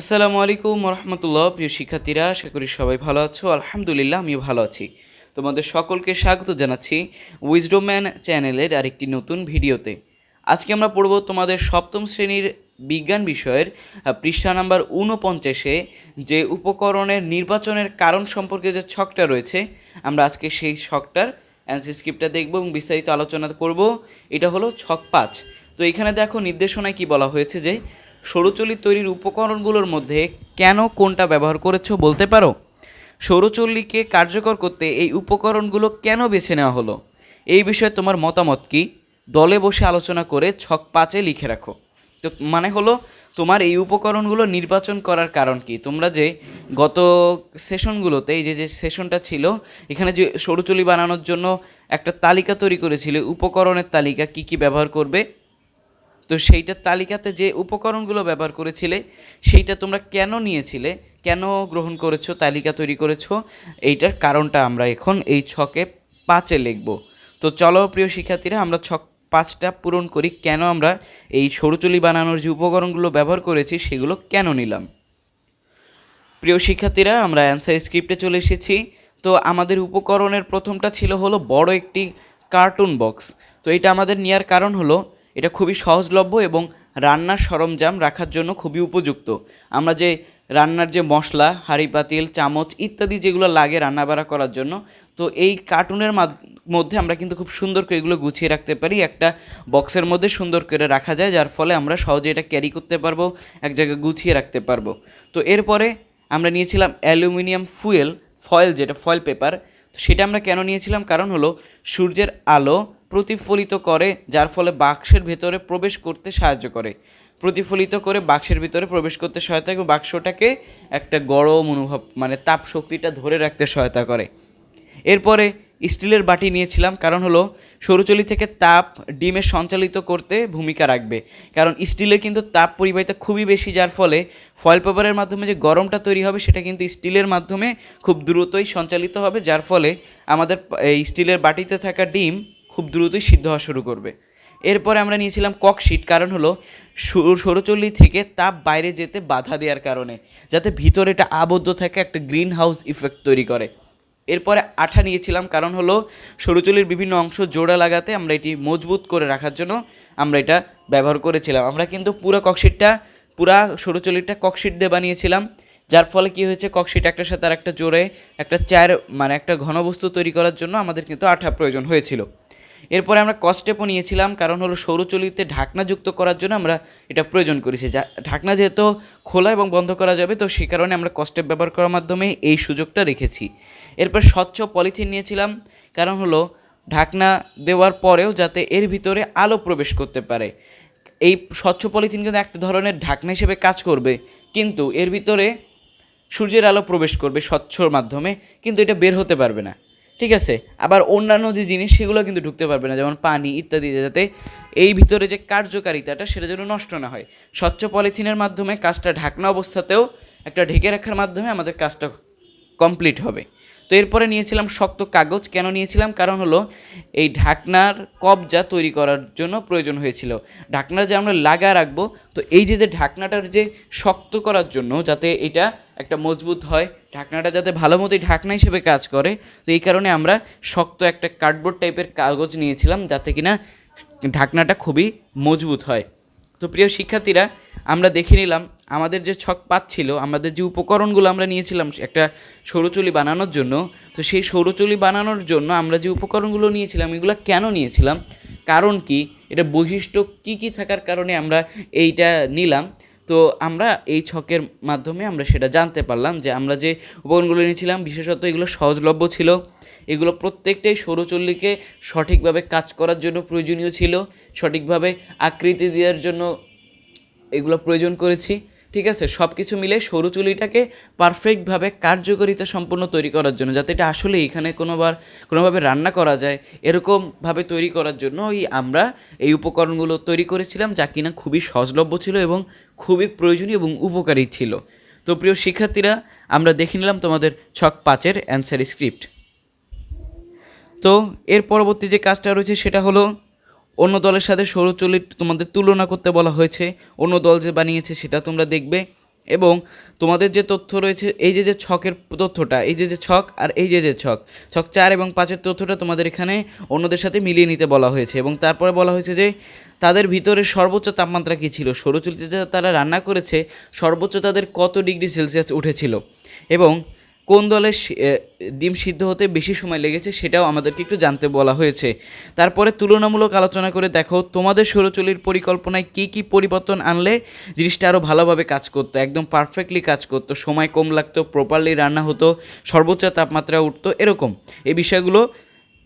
আসসালামু আলাইকুম রহমতুল্লাহ প্রিয় শিক্ষার্থীরা, আশা করি সবাই ভালো আছো। আলহামদুলিল্লাহ, আমিও ভালো আছি। তোমাদের সকলকে স্বাগত জানাচ্ছি উইজডো ম্যান চ্যানেলের আরেকটি নতুন ভিডিওতে। আজকে আমরা পড়ব তোমাদের সপ্তম শ্রেণির বিজ্ঞান বিষয়ের পৃষ্ঠা নাম্বার ঊনপঞ্চাশে যে উপকরণের নির্বাচনের কারণ সম্পর্কে যে ছকটা রয়েছে, আমরা আজকে সেই ছকটার অ্যান্সার স্ক্রিপ্টটা দেখব এবং বিস্তারিত আলোচনা করব। এটা হলো ছক পাঁচ। তো এখানে দেখো নির্দেশনায় কি বলা হয়েছে যে সৌরচুল্লি তৈরির উপকরণগুলোর মধ্যে কেন কোনটা ব্যবহার করেছ বলতে পারো? সৌরচুল্লিকে কার্যকর করতে এই উপকরণগুলো কেন বেছে নেওয়া হলো? এই বিষয়ে তোমার মতামত কি? দলে বসে আলোচনা করে ছক পাঁচে লিখে রাখো। তো মানে হলো, তোমার এই উপকরণগুলো নির্বাচন করার কারণ কি? তোমরা যে গত সেশনগুলোতে, এই যে যে সেশনটা ছিল, এখানে যে সরুচুলি বানানোর জন্য একটা তালিকা তৈরি করেছিলে, উপকরণের তালিকা কি কি ব্যবহার করবে? তো সেইটার তালিকাতে যে উপকরণগুলো ব্যবহার করেছিলে, সেইটা তোমরা কেন নিয়েছিলে, কেন গ্রহণ করেছ, তালিকা তৈরি করেছ, এইটার কারণটা আমরা এখন এই ছকে পাঁচে লিখব। তো চলো প্রিয় শিক্ষার্থীরা, আমরা ছক পাঁচটা পূরণ করি, কেন আমরা এই সরুচুলি বানানোর যে উপকরণগুলো ব্যবহার করেছি, সেগুলো কেন নিলাম? প্রিয় শিক্ষার্থীরা, আমরা অ্যান্সার স্ক্রিপ্টে চলে এসেছি। তো আমাদের উপকরণের প্রথমটা ছিল হলো বড় একটি কার্টুন বক্স তো এটা আমাদের নেওয়ার কারণ হলো এটা খুবই সহজলভ্য এবং রান্নার সরঞ্জাম রাখার জন্য খুবই উপযুক্ত। আমরা যে রান্নার যে মশলা হাঁড়ি পাতিল চামচ ইত্যাদি যেগুলো লাগে রান্নাবাড়া করার জন্য, তো এই কার্টুনের মাধ- মধ্যে আমরা কিন্তু খুব সুন্দর করে এগুলো গুছিয়ে রাখতে পারি। একটা বক্সের মধ্যে সুন্দর করে রাখা যায়, যার ফলে আমরা সহজে এটা ক্যারি করতে পারব, এক জায়গায় গুছিয়ে রাখতে পারব। তো এরপরে আমরা নিয়েছিলাম অ্যালুমিনিয়াম ফুয়েল, ফয়েল যেটা, ফয়েল পেপার। তো সেটা আমরা কেন নিয়েছিলাম? কারণ হলো সূর্যের আলো প্রতিফলিত করে, যার ফলে বাক্সের ভেতরে প্রবেশ করতে সাহায্য করে। প্রতিফলিত করে বাক্সের ভিতরে প্রবেশ করতে সহায়তা এবং বাক্সটাকে একটা গরম অনুভব মানে তাপ শক্তিটা ধরে রাখতে সহায়তা করে। এরপরে স্টিলের বাটি নিয়েছিলাম, কারণ হলো সৌরচলি থেকে তাপ ডিমে সঞ্চালিত করতে ভূমিকা রাখবে। কারণ স্টিলের কিন্তু তাপ পরিবাহিতা খুবই বেশি, যার ফলে ফয়েল পেপারের মাধ্যমে যে গরমটা তৈরি হবে, সেটা কিন্তু স্টিলের মাধ্যমে খুব দ্রুতই সঞ্চালিত হবে, যার ফলে আমাদের এই স্টিলের বাটিতে থাকা ডিম খুব দ্রুতই সিদ্ধ হওয়া শুরু করবে। এরপরে আমরা নিয়েছিলাম ককশিট কারণ হলো সৌরচল্লি থেকে তাপ বাইরে যেতে বাধা দেওয়ার কারণে, যাতে ভিতরে এটা আবদ্ধ থাকে, একটা গ্রিন হাউস ইফেক্ট তৈরি করে। এরপরে আঠা নিয়েছিলাম, কারণ হলো সরুচুলির বিভিন্ন অংশ জোড়া লাগাতে আমরা এটি মজবুত করে রাখার জন্য আমরা এটা ব্যবহার করেছিলাম। আমরা কিন্তু পুরো ককশিটটা পুরা সরুচুলিটা ককশিট দিয়ে বানিয়েছিলাম, যার ফলে কি হয়েছে ককশিট একটার সাথে আর একটা জোরে একটা চায়ের মানে একটা ঘনবস্তু তৈরি করার জন্য আমাদের কিন্তু আঠা প্রয়োজন হয়েছিল। এরপরে আমরা কস্টেপও নিয়েছিলাম, কারণ হলো সৌরচলিতে ঢাকনাযুক্ত করার জন্য আমরা এটা প্রয়োজন করেছি। যা, ঢাকনা যেহেতু খোলা এবং বন্ধ করা যাবে, তো সেই কারণে আমরা কস্টেপ ব্যবহার করার মাধ্যমে এই সুযোগটা রেখেছি। এরপর স্বচ্ছ পলিথিন নিয়েছিলাম, কারণ হলো ঢাকনা দেওয়ার পরেও যাতে এর ভিতরে আলো প্রবেশ করতে পারে। এই স্বচ্ছ পলিথিন কিন্তু একটা ধরনের ঢাকনা হিসেবে কাজ করবে, কিন্তু এর ভিতরে সূর্যের আলো প্রবেশ করবে স্বচ্ছর মাধ্যমে, কিন্তু এটা বের হতে পারবে না। ঠিক আছে, আবার অন্যান্য যে জিনিস সেগুলো কিন্তু ঢুকতে পারবে না, যেমন পানি ইত্যাদি, যাতে এই ভিতরে যে কার্যকারিতাটা সেটা যেন নষ্ট না হয়। স্বচ্ছ পলিথিনের মাধ্যমে কাজটা ঢাকনা অবস্থাতেও একটা ঢেকে রাখার মাধ্যমে আমাদের কাজটা কমপ্লিট হবে। তো এরপরে নিয়েছিলাম শক্ত কাগজ, কেন নিয়েছিলাম? কারণ হলো এই ঢাকনার কবজা তৈরি করার জন্য প্রয়োজন হয়েছিল। ঢাকনা যে আমরা লাগা রাখব, তো এই যে যে ঢাকনাটার যে শক্ত করার জন্য যাতে এটা একটা মজবুত হয়। ঢাকনাটা যাতে ভালো মতোই ঢাকনা হিসেবে কাজ করে। তো এই কারণে আমরা শক্ত একটা কার্ডবোর্ড টাইপের কাগজ নিয়েছিলাম যাতে কিনা ঢাকনাটা খুবই মজবুত হয়। তো প্রিয় শিক্ষার্থীরা, আমরা দেখে নিলাম আমাদের যে ছক পাচ্ছিল আমাদের যে উপকরণগুলো আমরা নিয়েছিলাম একটা সৌরচুলি বানানোর জন্য, তো সেই সৌরচুলি বানানোর জন্য আমরা যে উপকরণগুলো নিয়েছিলাম, এগুলো কেন নিয়েছিলাম? কারণ কি? এটা বৈশিষ্ট্য কি কি থাকার কারণে আমরা এইটা নিলাম? তো আমরা এই ছকের মাধ্যমে আমরা সেটা জানতে পারলাম যে আমরা যে উপকরণগুলো নিয়েছিলাম বিশেষত এগুলো সহজলভ্য ছিল। এগুলো প্রত্যেকটাই সৌরচল্লিকে সঠিকভাবে কাজ করার জন্য প্রয়োজনীয় ছিল। সঠিকভাবে আকৃতি দেওয়ার জন্য এগুলো প্রয়োজন করেছি। ঠিক আছে সব কিছু মিলে সরু চুলিটাকে পারফেক্টভাবে কার্যকারিতা সম্পন্ন তৈরি করার জন্য, যাতে এটা আসলে এখানে কোনোবার, কোনোভাবে রান্না করা যায় এরকমভাবে তৈরি করার জন্য ওই আমরা এই উপকরণগুলো তৈরি করেছিলাম, যা কিনা খুবই সহজলভ্য ছিল এবং খুবই প্রয়োজনীয় এবং উপকারী ছিল। তো প্রিয় শিক্ষার্থীরা, আমরা দেখে নিলাম তোমাদের ছক পাঁচের অ্যান্সার স্ক্রিপ্ট তো এর পরবর্তী যে কাজটা রয়েছে সেটা হলো অন্য দলের সাথে সৌরচলিত তোমাদের তুলনা করতে বলা হয়েছে, অন্য দল যে বানিয়েছে সেটা তোমরা দেখবে। এবং তোমাদের যে তথ্য রয়েছে, এই যে যে ছকের তথ্যটা, এই যে যে ছক আর এই যে যে ছক ছক চার এবং পাঁচের তথ্যটা তোমাদের এখানে অন্যদের সাথে মিলিয়ে নিতে বলা হয়েছে। এবং তারপরে বলা হয়েছে যে, তাদের ভিতরে সর্বোচ্চ তাপমাত্রা কী ছিল? সৌরচুলিতে যে তারা রান্না করেছে, সর্বোচ্চ তাদের কত ডিগ্রি সেলসিয়াস উঠেছিল? এবং কোন দলের ডিম সিদ্ধ হতে বেশি সময় লেগেছে সেটাও আমাদেরকে একটু জানতে বলা হয়েছে। তারপরে তুলনামূলক আলোচনা করে দেখো, তোমাদের সৌরচুলির পরিকল্পনায় কি কি পরিবর্তন আনলে জিনিসটা আরও ভালোভাবে কাজ করতো, একদম পারফেক্টলি কাজ করতো, সময় কম লাগতো প্রপারলি রান্না হতো, সর্বোচ্চ তাপমাত্রা উঠতো, এরকম। এই বিষয়গুলো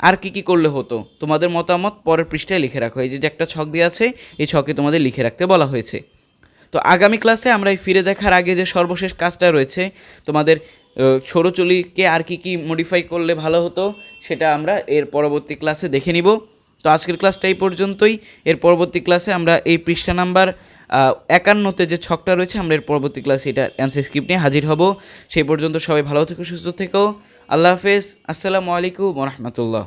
আর কি কি করলে হতো, তোমাদের মতামত পরের পৃষ্ঠায় লিখে রাখো। এই যে একটা ছক দিয়ে আছে, এই ছকে তোমাদের লিখে রাখতে বলা হয়েছে। তো আগামী ক্লাসে আমরা এই ফিরে দেখার আগে যে সর্বশেষ কাজটা রয়েছে, তোমাদের সৌরচুলিকে আর কি কি মডিফাই করলে ভালো হতো, সেটা আমরা এর পরবর্তী ক্লাসে দেখে নিব। তো আজকের ক্লাসটা এই পর্যন্তই। এর পরবর্তী ক্লাসে আমরা এই পৃষ্ঠা নাম্বার একান্নতে যে ছকটা রয়েছে, আমরা এর পরবর্তী ক্লাসে এটা অ্যান্সার স্ক্রিপ্ট নিয়ে হাজির হব। সেই পর্যন্ত সবাই ভালো থেকো, সুস্থ থেকো। আল্লাহ হাফেজ। আসসালামু আলাইকুম রহমতুল্লাহ।